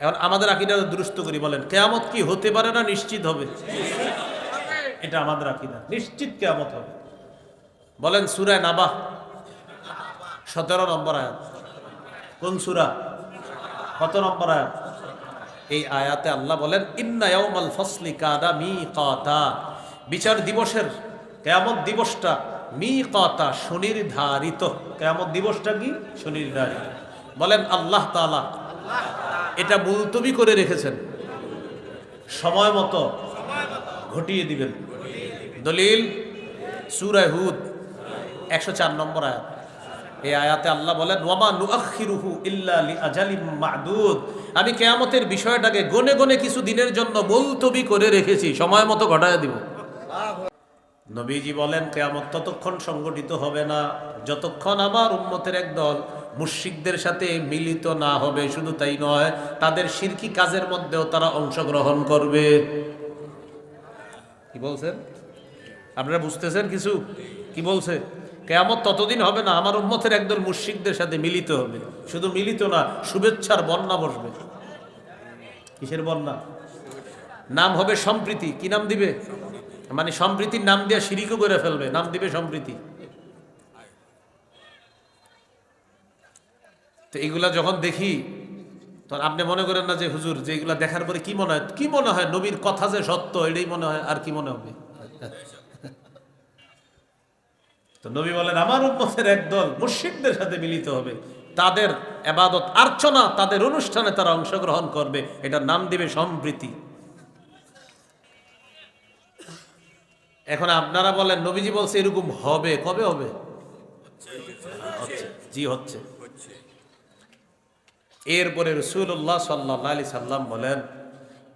এখন আমাদের আকিদা দুরুস্ত করি, বলেন, কেয়ামত কি হতে পারে না নিশ্চিত হবে? এটা আমাদের আকিদা, নিশ্চিত কেয়ামত হবে। বলেন সুরায় নাবা, সতেরো নম্বর আয়াত। কোন সুরা? কত নম্বর আয়াত? এই আয়াতে আল্লাহ বলেন, ইন্না ইয়াউমাল ফসলি কাদা মিকাতা। বিচার দিবসের, কেয়ামত দিবসটা মিকাতা, সুনির্ধারিত। কেয়ামত দিবসটা কি? সুনির্ধারিত। বলেন, আল্লাহ তাআলা এটা মুলতবি করে রেখেছেন। সময় মতো ঘটিয়ে দিবেন। দলিল সুরায় হুদ, একশো চার নম্বর আয়াত। এই আয়াতে আল্লাহ বলেন আমি কেয়ামতের বিষয়টাকে গনে গনে কিছু দিনের জন্য মুলতবি করে রেখেছি। সময় মতো ঘটায় দিব। নবীজি বলেন, কেয়ামত ততক্ষণ সংগঠিত হবে না। যতক্ষণ আমার উম্মতের একদল মুশরিকদের সাথে মিলিত না হবে, শুধু তাই নয়, তাদের শিরকি কাজের মধ্যেও তারা অংশগ্রহণ করবে। কি বলছেন? আপনারা বুঝতেছেন কিছু? কি বলছে? কেয়ামত ততদিন হবে না, আমার উম্মতের একদল মুশরিকদের সাথে মিলিত হবে। শুধু মিলিত না, শুভেচ্ছার বন্যা বসবে। কিসের বন্যা? নাম হবে সম্প্রীতি। কি নাম দিবে? মানে সম্প্রীতির নাম দিয়ে সিঁড়িকে করে ফেলবে। নাম দিবে সম্প্রীতি। তো এগুলা যখন দেখি তখন আপনি মনে করেন না যে, হুজুর, যে এগুলা দেখার পরে কি মনে হয়, কি মনে হয় নবীর কথা যে সত্য, এটাই মনে হয় আর কি মনে হবে? তো নবী বলেন, আমার উম্মতের একদল মুশরিকদের সাথে মিলিত হবে। তাদের এবাদত আর্চনা তাদের অনুষ্ঠানে তারা অংশগ্রহণ করবে। এটার নাম দিবে সম্প্রীতি। এখন আপনারা বলেন, নবীজি বলছে এরকম হবে, কবে হবে? জি, হচ্ছে। এরপরে রসুল্লাহ সাল্লাহ আলি সাল্লাম বলেন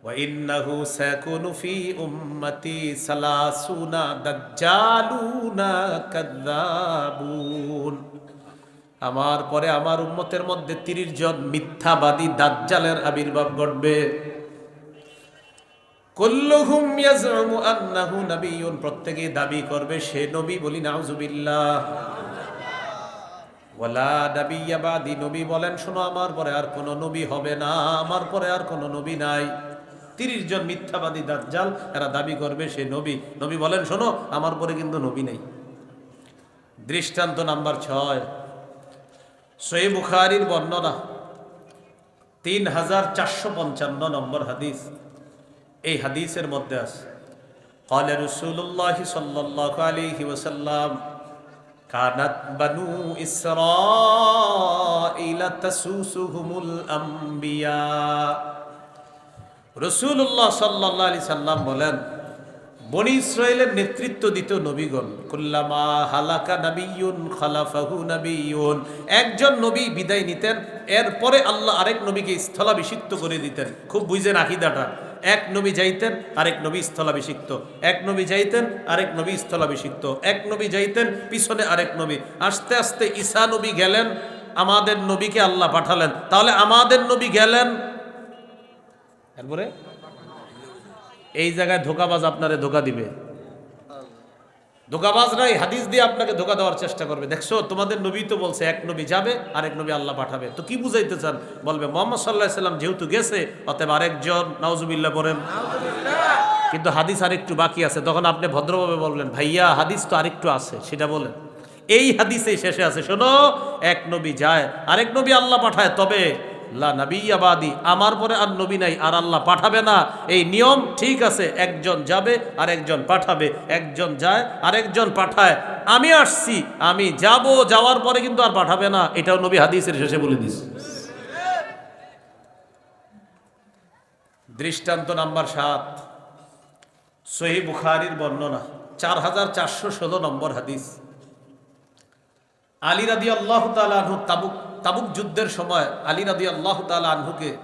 وإنه سيكون في أمتي ثلاثون دجالون كذابون আমার পরে আমার উম্মতের মধ্যে তিরিশ জন মিথ্যাবাদী দাজ্জালের আবির্ভাব ঘটবে কুল্লুহুম ইয়াজউমু আন্নাহু নাবিয়্যুন প্রত্যেকই দাবি করবে সে নবী বলি নাউজুবিল্লাহ ওয়ালা নাবিয়্যা বাদি নবী বলেন শোনো আমার পরে আর কোনো নবী হবে না আমার পরে আর কোনো নবী নাই তিরিশ জন মিথ্যাবাদী দাজ্জাল এরা দাবি করবে সে নবী নবী বলেন শোনো আমার পরে কিন্তু নবী নেই দৃষ্টান্ত নাম্বার ছয় সই বুখারির বর্ণনা তিন হাজার চারশো পঞ্চান্ন নম্বর হাদিস এই হাদিসের মধ্যে আছে قال رسول الله صلى الله عليه وسلم কানাত বানু ইসরাঈল তাসুসুহুমুল আমবিয়া। রসুল্লাহ সাল্লাহ আলি সাল্লাম বলেন, বনি ইসরায়েলের নেতৃত্ব দিত নবীগণ। কুল্লামা হালাকা নবীন খালাফাহু নবীন একজন নবী বিদায় নিতেন, এরপরে আল্লাহ আরেক নবীকে স্থলাভিষিক্ত করে দিতেন। খুব বুঝেন আকিদাটা। এক নবী যাইতেন, আরেক নবী স্থলাভিষিক্ত। এক নবী যাইতেন, আরেক নবী স্থলাভিষিক্ত। এক নবী যাইতেন, পিছনে আরেক নবী। আস্তে আস্তে ঈসা নবী গেলেন, আমাদের নবীকে আল্লাহ পাঠালেন। তাহলে আমাদের নবী গেলেন? এরপরে এই জায়গায় ধোকাবাজ আপনারে ধোকা দিবে। ধোকাবাজরা এই হাদিস দিয়ে আপনাকে ধোকা দেওয়ার চেষ্টা করবে। দেখছ, তোমাদের নবী তো বলছে, এক নবী যাবে, আরেক নবী আল্লাহ পাঠাবে। তো কি বুঝাইতে চান? বলবে, মোহাম্মদ সাল্লাহ সাল্লাম যেহেতু গেছে, অতএব আরেকজন, নাউজুবিল্লাহ বলেন কিন্তু হাদিস আরেকটু বাকি আছে। তখন আপনি ভদ্রভাবে বললেন ভাইয়া, হাদিস তো আরেকটু আছে। সেটা বলেন। এই হাদিসে শেষে আছে, শোনো, এক নবী যায়, আরেক নবী আল্লাহ পাঠায়, তবে লা আমার পরে আর নবী নাই, আর আল্লাহ পাঠাবে না। এই নিয়ম ঠিক আছে, একজন যাবে আর একজন পাঠাবে। একজন যায় আর একজন পাঠায়। আমি আসছি, আমি যাব, যাওয়ার পরে কিন্তু আর পাঠাবে না। এটাও নবী হাদিসের শেষে বলে দিস দৃষ্টান্ত নাম্বার সাত সহি বুখারির বর্ণনা, চার হাজার চারশো ষোলো নম্বর হাদিস। আলী রাদি আল্লাহ তালু তাবুক তাবুক যুদ্ধের সময় আলী রাদি আল্লাহ তালা আনহুকে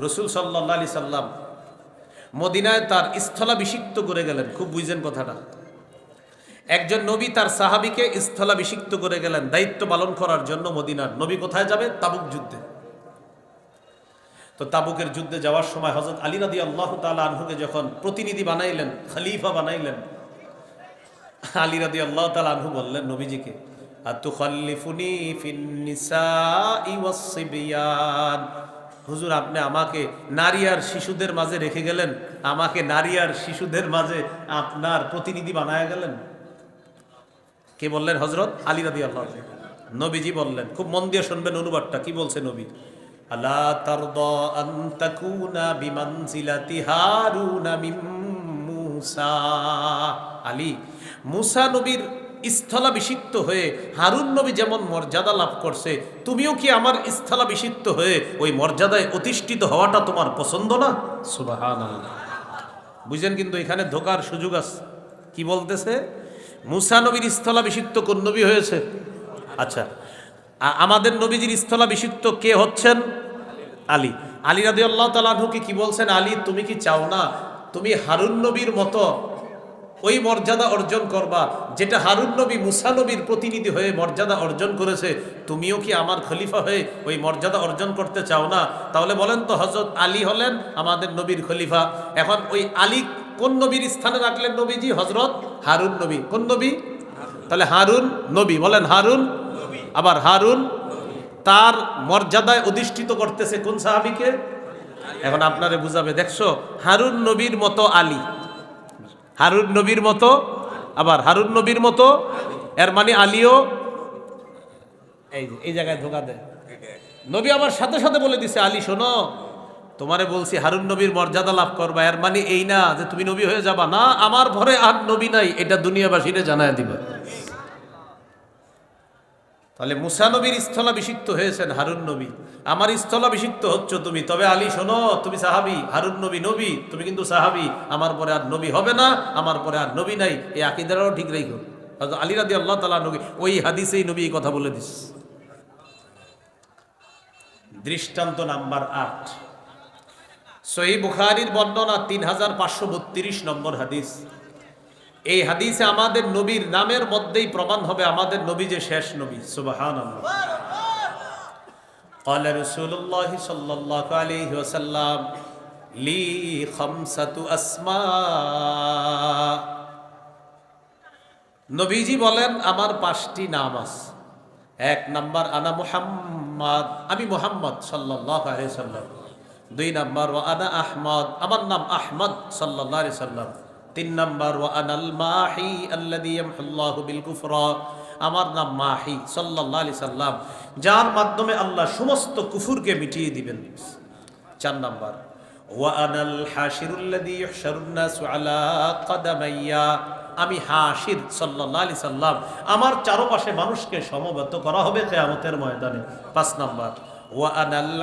রসুল সাল্লা আলি সাল্লাম মদিনায় তার স্থলাভিষিক্ত করে গেলেন। খুব বুঝছেন কথাটা। একজন নবী তার সাহাবিকে স্থলাভিষিক্ত করে গেলেন, দায়িত্ব পালন করার জন্য মদিনার। নবী কোথায় যাবে? তাবুক যুদ্ধে। তো তাবুকের যুদ্ধে যাওয়ার সময় হজরত আলী রাদি আল্লাহ তালা আনহুকে যখন প্রতিনিধি বানাইলেন, খালিফা বানাইলেন, আলী রাদি আল্লাহ তালা আনহু বললেন, নবীজিকে হুজুর, আপনি আমাকে নারী আর শিশুদের মাঝে রেখে গেলেন। আমাকে নারী আর শিশুদের মাঝে আপনার প্রতিনিধি বানায় গেলেন। কে বললেন হজরত আলী রাদি আল্লাহ নবীজি বললেন, খুব মন দিয়ে শুনবেন অনুবাদটা, কি বলছে নবী? আলী, মুসা নবীর স্থলাভিষিক্ত হয়ে হারুন নবী যেমন মর্যাদা লাভ করছে, তুমিও কি আমার স্থলাভিষিক্ত হয়ে ওই মর্যাদায় অতিষ্ঠিত হওয়াটা তোমার পছন্দ না? সুবহানাল্লাহ। বুঝলেন কিন্তু এখানে ধোকার সুযোগ আছে। কি বলতেছে? মুসা নবীর স্থলাভিষিক্ত কোন নবী হয়েছে? আচ্ছা আমাদের নবীজির স্থলাভিষিক্ত কে হচ্ছেন? আলী। আলী রাদি আল্লাহ তালাহুকে কি বলছেন? আলী, তুমি কি চাও না? তুমি হারুন নবীর মতো ওই মর্যাদা অর্জন করবা, যেটা হারুন নবী, মুসা নবীর প্রতিনিধি হয়ে মর্যাদা অর্জন করেছে। তুমিও কি আমার খলিফা হয়ে ওই মর্যাদা অর্জন করতে চাও না? তাহলে বলেন তো হজরত আলী হলেন আমাদের নবীর খলিফা। এখন ওই আলী কোন নবীর স্থানে রাখলেন নবীজি? হজরত হারুন নবী। কোন নবী? তাহলে হারুন নবী। বলেন হারুন আবার হারুন তার মর্যাদায় অধিষ্ঠিত করতেছে কোন সাহাবিকে? এখন আপনারে বুঝাবে, দেখছ? হারুন নবীর মতো আলী। হারুন নবীর মতো, আবার হারুন নবীর মতো, এর মানে আলীও, এই এই জায়গায় ধোকা দেয়। নবী আবার সাথে সাথে বলে দিছে, আলী শোনো, তোমারে বলছি হারুন নবীর মর্যাদা লাভ করবা, এর মানে এই না যে তুমি নবী হয়ে যাবা। না, আমার ঘরে আর নবী নাই, এটা দুনিয়াবাসীরে জানায় দিবা। তাহলে মুসা নবীর স্থলাভিষিক্ত হয়েছেন হারুন নবী। আমার স্থলাভিষিক্ত হচ্ছ তুমি। তবে আলী, শোনো, তুমি সাহাবি, হারুন নবী নবী, তুমি কিন্তু সাহাবি। আমার পরে আর নবী হবে না, আমার পরে আর নবী নাই। এই আকিদারও ঠিক রেখো। আলী রাদি আল্লাহ তালা নবী ওই হাদিসেই নবী এই কথা বলে দিস। দৃষ্টান্ত নাম্বার আট। সহি বুখারির বর্ণনা তিন হাজার পাঁচশো বত্রিশ নম্বর হাদিস। এই হাদিসে আমাদের নবীর নামের মধ্যেই প্রমাণ হবে আমাদের নবী যে শেষ নবী সুবাহান قال رسول الله صلى الله عليه وسلم لي خمسة أسماء নবীজি বলেন আমার পাঁচটি নাম আছে এক নাম্বার আনা মুহাম্মদ আমি মুহাম্মদ সাল্লাল্লাহু আলাইহি সাল্লাম দুই নাম্বার ওয়া আনা আহমদ আমার নাম আহমদ সাল্লাল্লাহু আলাইহি সাল্লাম তিন নাম্বার, ওয়া আনাল মাহি আল্লাযী ইয়ামহুল্লাহু বিল কুফরা। আমার নাম মাহি, সাল্লাল্লাহু আলাইহি সাল্লাম। যার মাধ্যমে আল্লাহ সমস্ত কুফুরকে মিটিয়ে দিবেন। চার নাম্বার, ওয়া আনাল হাশিরুল্লাযী ইহশারুন নাসু আলা কাদামাইয়া। আমি হাসির সাল্লাল্লাহু আলাইহি সাল্লাম, আমার চারপাশে মানুষকে সমবেত করা হবে কিয়ামতের ময়দানে। পাঁচ নাম্বার, ওয়া আনাল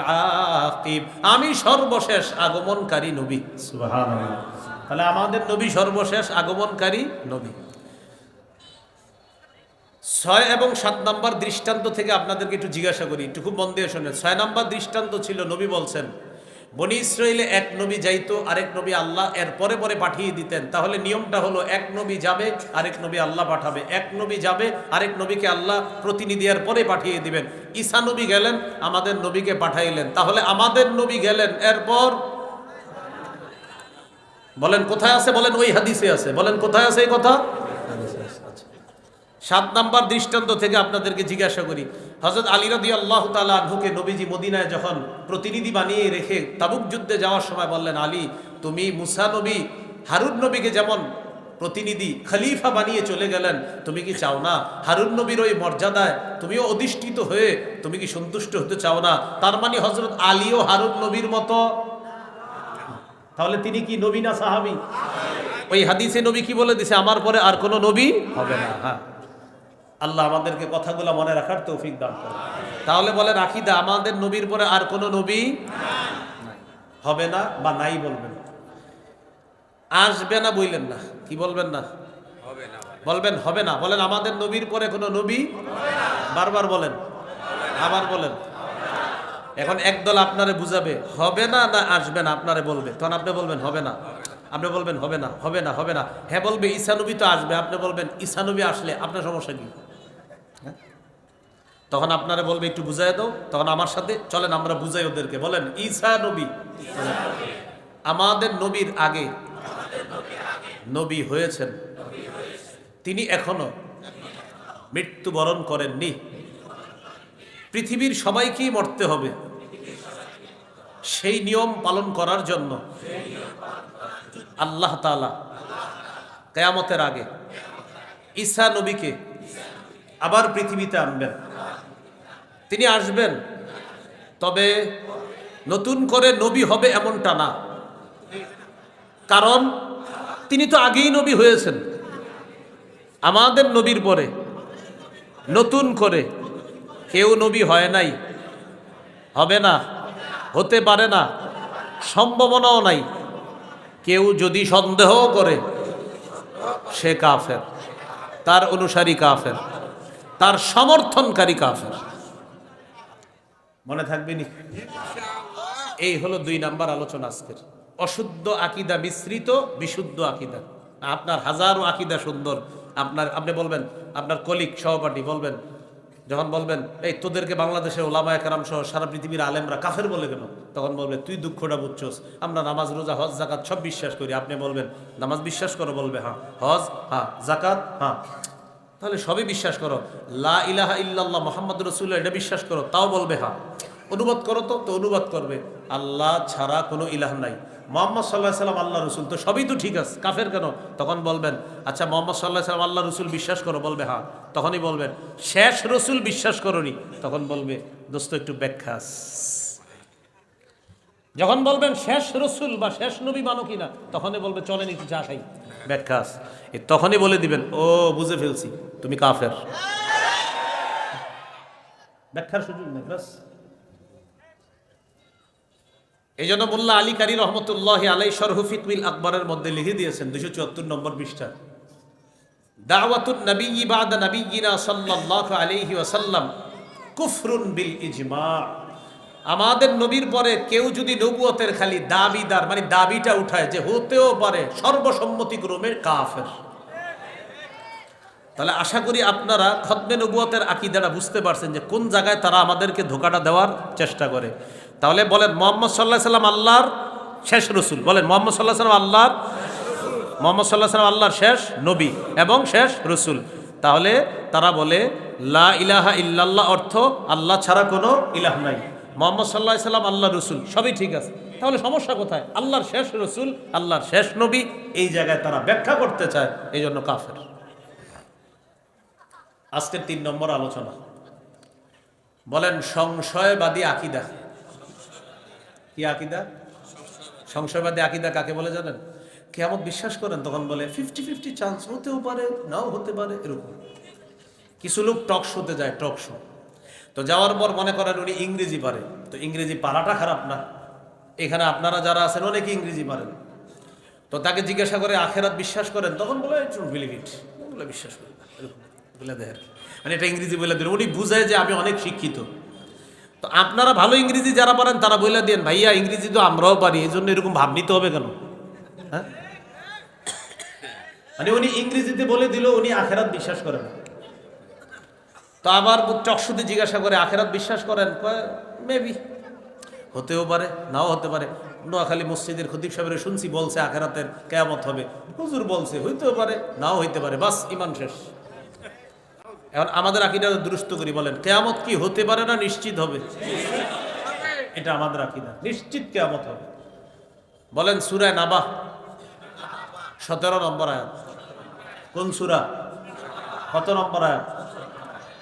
আমি সর্বশেষ আগমনকারী নবী। সুবহানাল্লাহ। তাহলে আমাদের নবী সর্বশেষ আগমনকারী নবী। ছয় এবং সাত নাম্বার দৃষ্টান্ত থেকে আপনাদেরকে একটু জিজ্ঞাসা করি, একটু খুব মন দিয়ে শোনেন। ছয় নাম্বার দৃষ্টান্ত ছিল, নবী বলছেন, বনি ইসরায়েলে এক নবী যাইতো, আরেক নবী আল্লাহ এর পরে পরে পাঠিয়ে দিতেন। তাহলে নিয়মটা হলো, এক নবী যাবে, আরেক নবী আল্লাহ পাঠাবে। এক নবী যাবে, আরেক নবীকে আল্লাহ প্রতিনিধি এর পরে পাঠিয়ে দিবেন। ঈসা নবী গেলেন, আমাদের নবীকে পাঠাইলেন। তাহলে আমাদের নবী গেলেন, এরপর বলেন, কোথায় আছে? বলেন, ওই হাদিসে আছে। বলেন, কোথায় আছে এই কথা। সাত নাম্বার দৃষ্টান্ত থেকে আপনাদেরকে জিজ্ঞাসা করি। হজরত আলী রদি আল্লাহ আনহুকে নবীজি মদিনায় যখন প্রতিনিধি বানিয়ে রেখে তাবুক যুদ্ধে যাওয়ার সময় বললেন, আলী, তুমি মুসা নবী, হারুন নবীকে যেমন প্রতিনিধি, খলিফা বানিয়ে চলে গেলেন, তুমি কি চাও না? হারুন নবীর ওই মর্যাদায় তুমিও অধিষ্ঠিত হয়ে, তুমি কি সন্তুষ্ট হতে চাও না? তার মানে হজরত আলীও হারুন নবীর মতো তাহলে তিনি কি নবী না সাহাবি? ওই হাদিসে নবী কি বলে দিছে? আমার পরে আর কোনো নবী হবে না। হ্যাঁ। আল্লাহ আমাদেরকে কথাগুলো মনে রাখার তৌফিক দান করে তাহলে বলে রাখিদা আমাদের নবীর পরে আর কোনো নবী হবে না বা নাই বলবেন আসবে না বললেন না। কি বলবেন না? বলবেন হবে না। বলেন আমাদের নবীর পরে কোনো নবী বারবার বলেন। আবার বলেন। এখন একদল আপনারে বুঝাবে, হবে না না আসবে না? আপনারে বলবে। তখন আপনি বলবেন, হবে না। আপনি বলবেন, হবে না হবে না হবে না। হ্যাঁ বলবে ঈসানবী তো আসবে। আপনি বলবেন ঈসানবী আসলে আপনার সমস্যা কি? হ্যাঁ? তখন আপনারা বলবে, একটু বুঝাই দাও। তখন আমার সাথে, চলেন, আমরা বুঝাই ওদেরকে। বলেন নবী। আমাদের নবীর আগে নবী হয়েছেন। তিনি এখনও মৃত্যুবরণ করেননি। পৃথিবীর সবাইকেই মরতে হবে। সেই নিয়ম পালন করার জন্য আল্লাহ তালা কেয়ামতের আগে ঈসা নবীকে আবার পৃথিবীতে আনবেন। তিনি আসবেন, তবে নতুন করে নবী হবে এমনটা না। কারণ তিনি তো আগেই নবী হয়েছেন। আমাদের নবীর পরে নতুন করে কেউ নবী হয় নাই। হবে না, হতে পারে না, সম্ভাবনাও নাই। কেউ যদি সন্দেহ করে, সে কাফের, তার অনুসারী কাফের, তার সমর্থনকারী কাফের। মনে থাকবে নি? এই হলো দুই নাম্বার আলোচনা আজকের। অশুদ্ধ আকিদা মিশ্রিত, বিশুদ্ধ আকিদা। আপনার হাজারো আকিদা সুন্দর। আপনার, আপনি বলবেন, আপনার কলিক সহপাঠী বলবেন যখন বলবেন, এই তোদেরকে বাংলাদেশের ওলামায় কারাম সহ সারা পৃথিবীর আলেমরা কাফের বলে কেন? তখন বলবে, তুই দুঃখটা বুঝছস। আমরা নামাজ, রোজা, হজ জাকাত সব বিশ্বাস করি। আপনি বলবেন, নামাজ বিশ্বাস করো? বলবে হ্যাঁ। হজ হ্যাঁ। জাকাত হ্যাঁ। তাহলে সবই বিশ্বাস করো। লা ইলাহা ইল্লাল্লাহ মোহাম্মদ রসুল্লাহ এটা বিশ্বাস করো। তাও বলবে হ্যাঁ। অনুবাদ করো তো তো অনুবাদ করবে। আল্লাহ ছাড়া কোনো ইলাহ নাই। মোহাম্মদ সাল্লাহ সাল্লাম আল্লাহ রসুল। তো সবই তো ঠিক আছে। কাফের কেন? তখন বলবেন আচ্ছা মোহাম্মদ সাল্লাহ সাল্লাম আল্লাহ রসুল বিশ্বাস করো? বলবে হ্যাঁ। তখনই বলবেন, শেষ রসুল বিশ্বাস করনি। তখন বলবে, দোস্ত, একটু ব্যাখ্যা যখন বলবেন, শেষ রসুল বা শেষ নবী মানো কিনা তখনই বলবে, চলেন একটু চা খাই। ব্যাখ্যা এ তখনই বলে দিবেন, ও, বুঝে ফেলছি, তুমি কাফের। ব্যাখ্যার সুযোগ নেই এই জন্য মোল্লা আলী কারি রহমতুল্লাহ আলাই শরহুফিকমিল আকবরের মধ্যে লিখে দিয়েছেন দুশো চুয়াত্তর নম্বর পৃষ্ঠা। দাওয়াতুন নবী বাদা নবীনা সাল্লাল্লাহু আলাইহি ওয়াসাল্লাম কুফরুন বিল ইজমা। আমাদের নবীর পরে কেউ যদি নবুয়তের খালি দাবিদার মানে দাবিটা উঠায় যে হতেও পারে সর্বসম্মতিক্রমে কাফের। তাহলে আশা করি আপনারা খদ্মে নবুয়তের আকিদাটা বুঝতে পারছেন যে কোন জায়গায় তারা আমাদেরকে ধোকাটা দেওয়ার চেষ্টা করে। তাহলে বলেন মোহাম্মদ সাল্লাহ সাল্লাম আল্লাহর শেষ রসুল। বলেন মোহাম্মদ সাল্লাহ সাল্লাম আল্লাহর মোহাম্মদ সাল্লাহ সাল্লাম আল্লাহর শেষ নবী এবং শেষ রসুল। তাহলে তারা বলে, লা ইলাহা ইল্লাল্লাহ অর্থ আল্লাহ ছাড়া কোনো ইলাহ নাই। মোহাম্মদ সাল্লাহ সাল্লাম আল্লাহ রসুল, সবই ঠিক আছে। তাহলে সমস্যা কোথায়? আল্লাহর শেষ রসুল, আল্লাহর শেষ নবী, এই জায়গায় তারা ব্যাখ্যা করতে চায় এই জন্য কাফের। আজকের তিন নম্বর আলোচনা। বলেন, সংশয়বাদী আকিদা। কি আকিদা? সংশয়বাদী আকিদা কাকে বলে জানেন? কেমন বিশ্বাস করেন, তখন বলে, ফিফটি ফিফটি চান্স হতেও পারে, নাও হতে পারে, এরকম। কিছু লোক টক শোতে যায়, টক শো। তো যাওয়ার পর মনে করেন উনি ইংরেজি পারে। তো ইংরেজি পারাটা খারাপ না। এখানে আপনারা যারা আছেন, অনেকে ইংরেজি পারেন। তো তাকে জিজ্ঞাসা করে, আখেরাত বিশ্বাস করেন? তখন বলে বিলিভ ইট বলে, বিশ্বাস করেন না। এরকম বলে দেখেন মানে এটা ইংরেজি বলে দেন। উনি বুঝায় যে আমি অনেক শিক্ষিত। তো আপনারা ভালো ইংরেজি যারা পারেন, তারা বলে দেন ভাইয়া, ইংরেজি তো আমরাও পারি এই জন্য এরকম ভাব নিতে হবে কেন? হ্যাঁ? মানে উনি ইংরেজিতে বলে দিল উনি আখেরাত বিশ্বাস করেন। তো আবার চকশুতে জিজ্ঞাসা করে, আখেরাত বিশ্বাস করেন? মেবি হতেও পারে, নাও হতে পারে। নোয়াখালী মসজিদের খতিব সাহেবের শুনছি বলছে আখেরাতের কেয়ামত হবে। হুজুর বলছে, হইতেও পারে, নাও হইতে পারে, বাস, ইমান শেষ। এখন আমাদের আকিদা দুরুস্ত করি, বলেন, কেয়ামত কি হতে পারে না নিশ্চিত হবে? এটা আমাদের আকিদা, নিশ্চিত কেয়ামত হবে। বলেন সুরায় নাবা সতেরো নম্বর আয়াত। কোন সুরা? কত নম্বর আয়াত?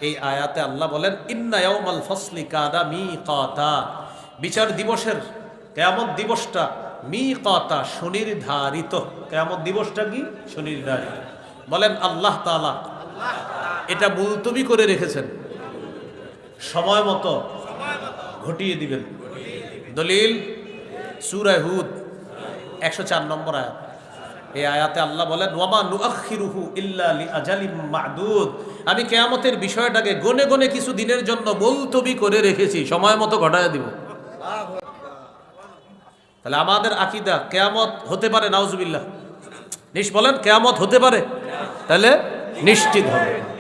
এই আয়াতে আল্লাহ বলেন, ইন্না ইয়াউমাল ফসলি কাদা মিকাতা। বিচার দিবসের, কেয়ামত দিবসটা মিকাতা, সুনির্ধারিত। কেয়ামত দিবসটা কি? সুনির্ধারিত। বলেন, আল্লাহ তাআলা এটা মুলতবি করে রেখেছেন। সময় মতো ঘটিয়ে দিবেন। দলিল সুরায় হুদ, একশো চার নম্বর আয়াত। এই আয়াতে আল্লাহ বলেন, ওয়ামা নুআখিরুহু ইল্লা মা'দুদ। আমি কেয়ামতের বিষয়টাকে গনে গনে কিছু দিনের জন্য মুলতবি করে রেখেছি। সময় মতো ঘটায় দিব। তাহলে আমাদের আকিদা, কেয়ামত হতে পারে, নাউজুবিল্লাহ। নিশ বলেন, কেয়ামত হতে পারে, তাহলে নিশ্চিত হবে।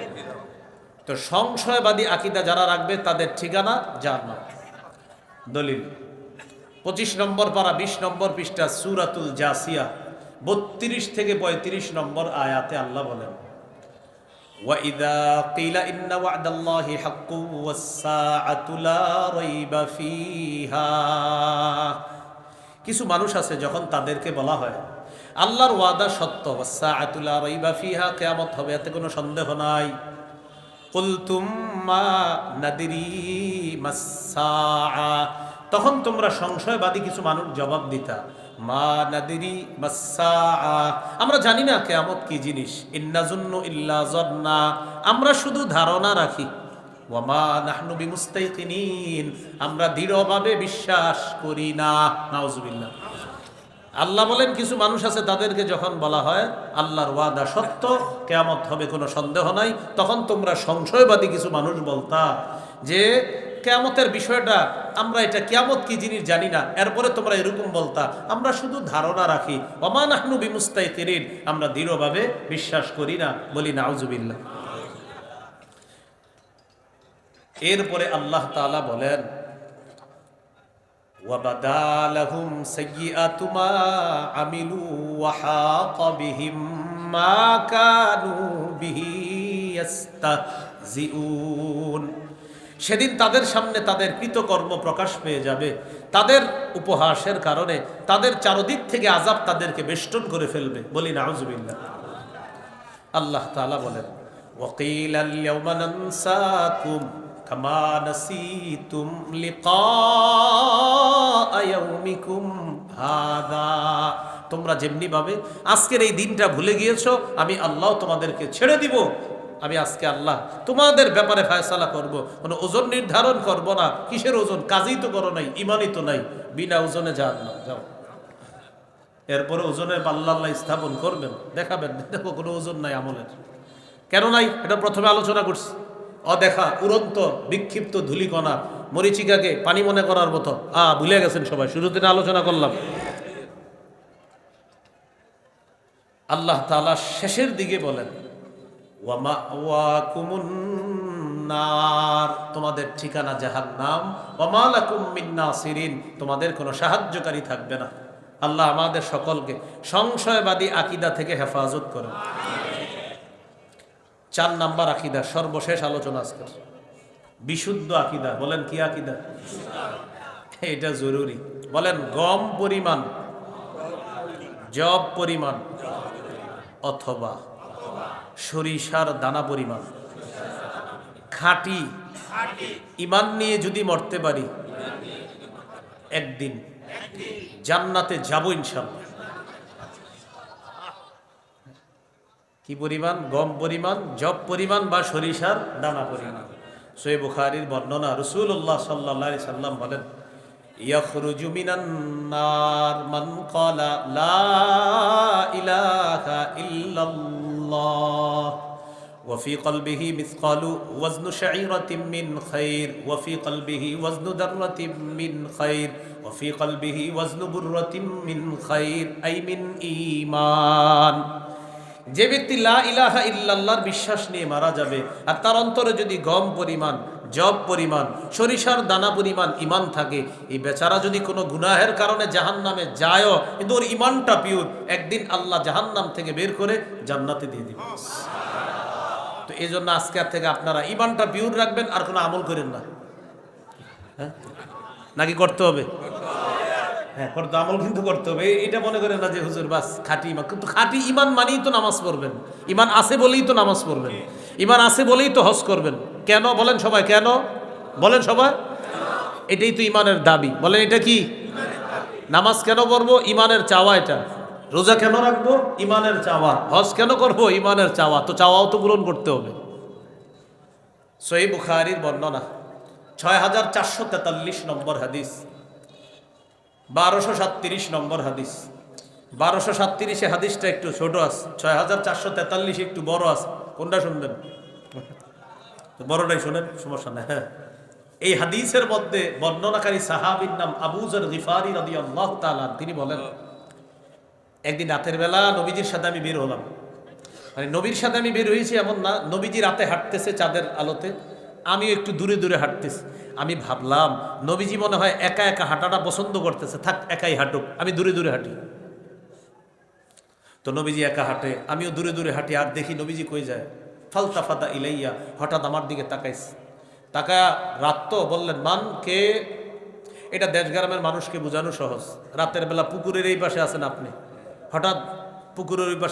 তো সংশয়বাদী আকিদা যারা রাখবে তাদের ঠিকানা জাহান্নাম দলিল পঁচিশ নম্বর পারা বিশ নম্বর পৃষ্ঠা সুরাতুল জাসিয়া বত্রিশ থেকে পঁয়ত্রিশ নম্বর আয়াতে আল্লাহ বলেন وإذا قيل إن وعد الله حق والساعة لا ريب فيها কিছু মানুষ আছে যখন তাদেরকে বলা হয় আল্লাহর ওয়াদা সত্য ওয়াসাআতুলা রাইবা ফিহা কিয়ামত হবে এতে কোনো সন্দেহ নাই তখন তোমরা সংশয়বাদী কিছু মানুষ জবাব দিতা, মা নাদিরি আমরা জানি না কিয়ামত কি জিনিস ইন্নাজুন্নু আমরা শুধু ধারণা রাখি আমরা দৃঢ়ভাবে বিশ্বাস করি না। নাউজুবিল্লাহ। আল্লাহ বলেন, কিছু মানুষ আছে, তাদেরকে যখন বলা হয় আল্লাহর ওয়াদা সত্য, কেয়ামত হবে কোনো সন্দেহ নাই, তখন তোমরা সংশয়বাদী কিছু মানুষ বলতা যে, কেয়ামতের বিষয়টা, আমরা এটা কেয়ামত কি জিনিস জানি না, এরপরে তোমরা এরকম বলতা। আমরা শুধু ধারণা রাখি ওমান আহনু বিমুস্তাই তিরিন আমরা দৃঢ়ভাবে বিশ্বাস করি না, বলি নাউজুবিল্লাহ। এরপরে আল্লাহ তাআলা বলেন وبدا لهم سيئات ما عملوا وحاق بهم ما كانوا به يستهزئون সেদিন তাদের সামনে তাদের কৃতকর্ম প্রকাশ পেয়ে যাবে তাদের উপহাসের কারণে তাদের চারদিক থেকে আজাব তাদেরকে বেষ্টন করে ফেলবে বলি নাউজুবিল্লাহ আল্লাহ তাআলা বলেন ওয়াকিল আল-ইয়াওমা কামা নাসিতুম লিকা ইয়াউমিকুম হাদা। তোমরা যেমনি ভাবে, আজকের এই দিনটা ভুলে গিয়েছো, আমি আল্লাহ তোমাদেরকে ছেড়ে দিব। আমি আজকে আল্লাহ তোমাদের ব্যাপারে ফায়সালা করব। কোনো ওজন নির্ধারণ করব না। কিসের ওজন? কাজই তো করো নাই, ইমানই তো নাই। বিনা ওজনে যান না যাও। এরপরে ওজনের পাল্লা আল্লাহ স্থাপন করবেন, দেখাবেন। দেখো কোনো ওজন নাই আমলের। কেন নাই? এটা প্রথমে আলোচনা করছি। অদেখা, উড়ন্ত, বিক্ষিপ্ত ধুলিকণা মরিচিকাকে পানি মনে করার মতো। আ, ভুলে গেছেন সবাই, শুরুতে আলোচনা করলাম। আল্লাহ তালা শেষের দিকে বলেন তোমাদের ঠিকানা জাহান্নাম। নাম লাকুম মিন নাসিরিন। তোমাদের কোনো সাহায্যকারী থাকবে না। আল্লাহ আমাদের সকলকে সংশয়বাদী আকিদা থেকে হেফাজত করেন। চার নাম্বার আকিদা, সর্বশেষ আলোচনা আজকের। বিশুদ্ধ আকিদা, বলেন কি আকিদা? এটা জরুরি। বলেন, গম পরিমাণ জব পরিমাণ, অথবা সরিষার দানা পরিমাণ। খাঁটি, ইমান নিয়ে যদি মরতে পারি, একদিন জান্নাতে যাব ইনশাল্লাহ। কি পরিমাণ? গম পরিমাণ জব পরিমাণ বা সরিষার দানা পরিমাণ। সোয়ে বুখারির বর্ণনা। রসুল্লাহ সাল্লা সাল্লাম বলেন, ইয়াখরুজু মিনান্নার মান ক্বালা, লা ইলাহা ইল্লাল্লাহ। ওয়া ফি কলবিহি মিসকালু ওয়াজনু শাইরাতিন মিন খাইর, ওয়া ফি কলবিহি ওয়াজনু দাররাতিন মিন খাইর, ওয়া ফি কলবিহি ওয়াজনু বুররাতিন মিন খাইর, আই মিন ঈমান। যে ব্যক্তি লা ইলাহা ইল্লাল্লাহর বিশ্বাস নিয়ে মারা যাবে, আর তার অন্তরে যদি গম পরিমাণ জব পরিমাণ, সরিষার দানা পরিমাণ ইমান থাকে, এই বেচারা যদি কোনো গুনাহের কারণে জাহান নামে যায়ও, কিন্তু ওর ইমানটা পিওর একদিন আল্লাহ জাহান নাম থেকে বের করে জান্নাতে দিয়ে দিবে। তো এই জন্য আজকে থেকে আপনারা ইমানটা পিওর রাখবেন, আর কোনো আমল করেন না। হ্যাঁ? নাকি করতে হবে? হ্যাঁ করতে আমল কিন্তু করতে হবে। এটা মনে করেন না যে হুজুর বাস খাঁটি ইমান। কিন্তু খাঁটি ইমান মানেই তো নামাজ পড়বেন। ইমান আছে বলেই তো নামাজ পড়বেন। ইমান আছে বলেই তো হজ করবেন। কেন? বলেন সবাই কেন? বলেন সবাই। এটাই তো ইমানের দাবি। বলেন এটা কি? নামাজ কেন পড়ব? ইমানের চাওয়া এটা। রোজা কেন রাখব? ইমানের চাওয়া। হজ কেন করব? ইমানের চাওয়া। তো চাওয়াও তো পূরণ করতে হবে। সহি বুখারির বর্ণনা। ছয় হাজার চারশো তেতাল্লিশ নম্বর হাদিস। বারোশো সাতত্রিশ নম্বর হাদিস। বারোশো সাতত্রিশে হাদিসটা একটু ছোট আছে ছয় হাজার চারশো তেতাল্লিশ একটু বড় আছে। কোনটা শুনবেন? বড়টাই শোনেন, সমস্যা নেই। হ্যাঁ। এই হাদিসের মধ্যে বর্ণনাকারী সাহাবির নাম আবুজর গিফারি রদি আল্লাহ তালান তিনি বলেন, একদিন রাতের বেলা নবীজির সাথে আমি বের হলাম। মানে নবীর সাথে আমি বের হয়েছি এমন না, নবীজি রাতে হাঁটতেছে চাঁদের আলোতে। আমিও একটু দূরে দূরে হাঁটতেছি। আমি ভাবলাম, নবীজি মনে হয় একা একা হাঁটাটা পছন্দ করতেছে। থাক, একাই হাঁটুক, আমি দূরে দূরে হাঁটি। তো নবীজি একা হাঁটে, আমিও দূরে দূরে হাঁটি, আর দেখি নবীজি কই যায়? ফালতা ফাতা ইলাইয়া, হঠাৎ আমার দিকে তাকাইছে। তাকা রাত তো, বললেন, মান, কে? এটা দেশগ্রামের মানুষকে বোঝানো সহজ। রাতের বেলা পুকুরের এই পাশে আছেন আপনি। হঠাৎ পুকুরের ওই পাশে